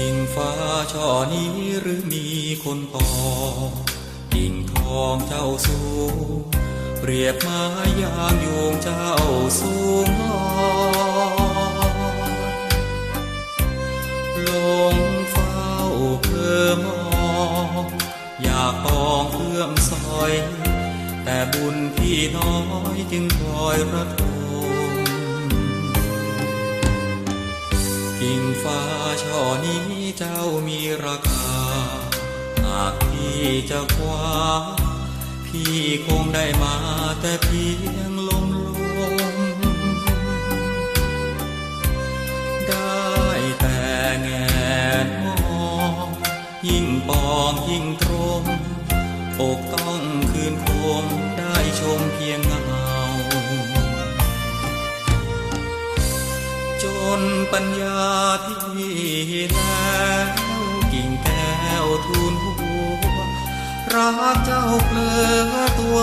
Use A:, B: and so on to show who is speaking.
A: กิ่งฟ้าช่อนี้หรือมีคนตอกิ่งทองเจ้าสูงเปรียบไม้ยางโยงเจ้าสูงลอยลงเฝ้าเพื่อมองอยากปองเอื้อมซอย แต่บุญพี่น้อยจึงคอยระทม กิ่งฟ้าช่อนี้เจ้ามีราคา หากพี่จะคว้า พี่คงได้มาแต่เพียงลมลมได้แต่แงนมองยิ่งปองยิ่งตรมอกต้องคืนคมได้ชมเพียง นปัญญาที่แล้วกิ่งแก้วทูลหัวรักเจ้าเพลอตัว